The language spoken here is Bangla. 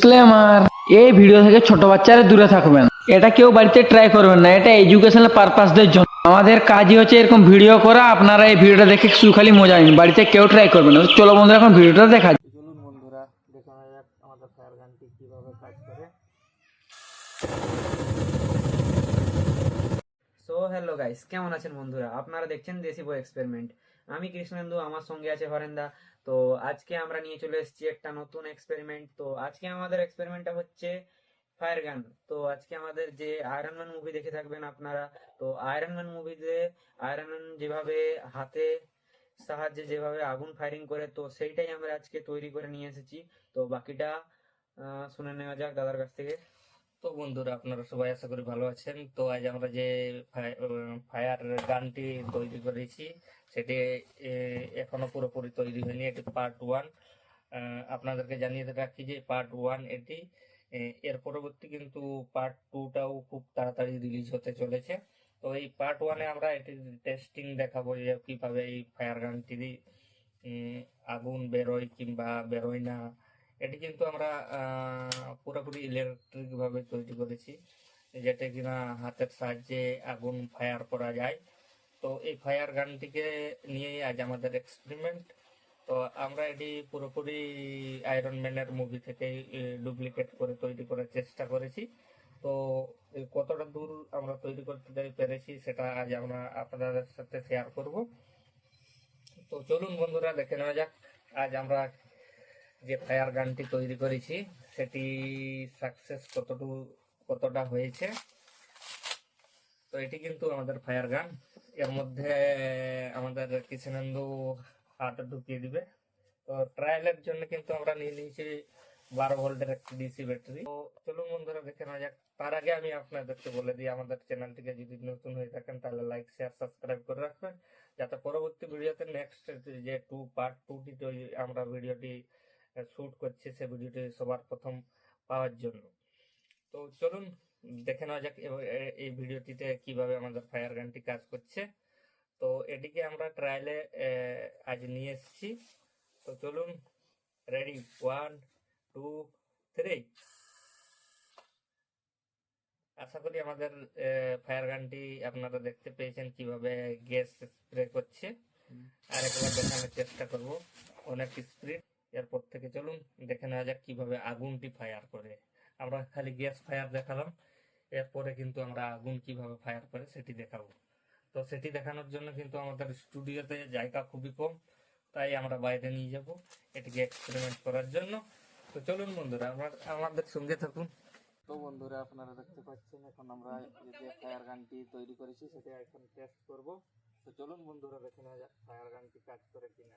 ডিসক্লেমার এই ভিডিও থেকে ছোট বাচ্চারা দূরে থাকবেন। এটা কেউ বাড়িতে ট্রাই করবেন না, এটা এডুকেশনাল পারপাসদের জন্য। আমাদের কাজই হচ্ছে এরকম ভিডিও করা, আপনারা এই ভিডিওটা দেখে শুধু খালি মজা নিন, বাড়িতে কেউ ট্রাই করবেন না। চলো বন্ধুরা, এখন ভিডিওটা দেখা। চলুন বন্ধুরা, দেখা যাক আমাদের ফায়ার গানটি কীভাবে কাজ করে। সো হ্যালো গাইস কেমন আছেন বন্ধুরা? আপনারা দেখছেন দেশি বই এক্সপেরিমেন্ট আমি কৃষ্ণেন্দু, আমার সঙ্গে আছে হরেন্দা। তো আজকে আমরা নিয়ে চলে এসেছি একটা নতুন এক্সপেরিমেন্ট তো আজকে আমাদের এক্সপেরিমেন্টটা হচ্ছে ফায়ার গান তো আজকে আমাদের যে আয়রন ম্যান মুভি দেখে থাকবেন আপনারা। তো আয়রন ম্যান মুভিতে আয়রন ম্যান যেভাবে হাতে সাহায্যে যেভাবে আগুন ফায়ারিং করে, তো সেইটাই আমরা আজকে তৈরি করে নিয়ে এসেছি। তো বাকিটা শুনে নেওয়া যাক দাদার কাছ থেকে। তো বন্ধুরা, আপনারা সবাই আশা করি ভালো আছেন। তো আজ আমরা যে ফায়ার গানটি তৈরি করেছি, সেটি এখনও পুরোপুরি তৈরি হয়নি, এটি পার্ট ওয়ান আপনাদেরকে জানিয়ে রাখি যে পার্ট ওয়ান এটি এর পরবর্তী কিন্তু পার্ট টুটাও খুব তাড়াতাড়ি রিলিজ হতে চলেছে। তো এই পার্ট ওয়ানে আমরা এটি টেস্টিং দেখাবো যে কীভাবে এই ফায়ার গানটি আগুন বেরোয় কিংবা বেরোয় না। এটি কিন্তু আমরা পুরোপুরি ইলেকট্রিক ভাবে তৈরি করেছি যেটা কিনা হাতের সাহায্যে আগুন ফায়ার করা যায়। তো এই ফায়ার গানটিকে নিয়েই আজ আমাদের এক্সপেরিমেন্ট তো আমরা এটি পুরোপুরি আয়রন ম্যানের মুভি থেকে ডুপ্লিকেট করে তৈরি করার চেষ্টা করেছি। তো কতটা দূর আমরা তৈরি করতে পেরেছি সেটা আজ আমরা আপনাদের সাথে শেয়ার করব। তো চলুন বন্ধুরা, দেখে নেওয়া যাক। আজ আমরা যে ফায়ার গানটি তৈরি করেছি, সেটি সাকসেস কতটুকু কতটা হয়েছে, তো এটি কিন্তু আমাদের ফায়ার গান। এর মধ্যে আমাদের কৃষ্ণেন্দু হাত ঢুকিয়ে দিবে। তো ট্রায়ালের জন্য কিন্তু আমরা নিয়ে নিয়েছি বারো ভোল্টের একটি ডিসি ব্যাটারি তো চলুন বন্ধুরা, দেখে নেওয়া যাক। তার আগে আমি আপনাদেরকে বলে দিই, আমাদের চ্যানেলটিকে যদি নতুন হয়ে থাকেন, তাহলে লাইক শেয়ার সাবস্ক্রাইব করে রাখবেন। যাতে পরবর্তী ভিডিওতে নেক্সট যে টু পার্ট টুটি আমরা ভিডিওটি শুট করছে সে ভিডিওটি সবার প্রথম পাওয়ার জন্য। তো চলুন দেখে নেওয়া যাক এই ভিডিওটিতে কীভাবে আমাদের ফায়ার গানটি কাজ করছে। তো এটিকে আমরা ট্রায়ালে আজ নিয়ে এসেছি। তো চলুন রেডি ওয়ান টু থ্রি আশা করি আমাদের ফায়ার গানটি আপনারা দেখতে পেয়েছেন কীভাবে গ্যাস স্প্রে করছে। আর একবার দেখানোর চেষ্টা করব। অনেক স্পিড এরপর থেকে চলুন দেখে নেওয়া যাক কীভাবে আগুনটি ফায়ার করে। আমরা খালি গ্যাস ফায়ার দেখালাম, এরপরে কিন্তু আমরা আগুন কীভাবে ফায়ার করে সেটি দেখাবো। তো সেটি দেখানোর জন্য কিন্তু আমাদের স্টুডিওতে জায়গা খুবই কম, তাই আমরা বাইরে নিয়ে যাব, এটিকে এক্সপেরিমেন্ট করার জন্য। তো চলুন বন্ধুরা, আমার আমাদের সঙ্গে থাকুন। তো বন্ধুরা, আপনারা দেখতে পাচ্ছেন, এখন আমরা যে ফায়ার গানটি তৈরি করেছি, সেটা এখন টেস্ট করব। তো চলুন বন্ধুরা, দেখে নেওয়া যাক ফায়ার গানটি কাজ করে কিনা।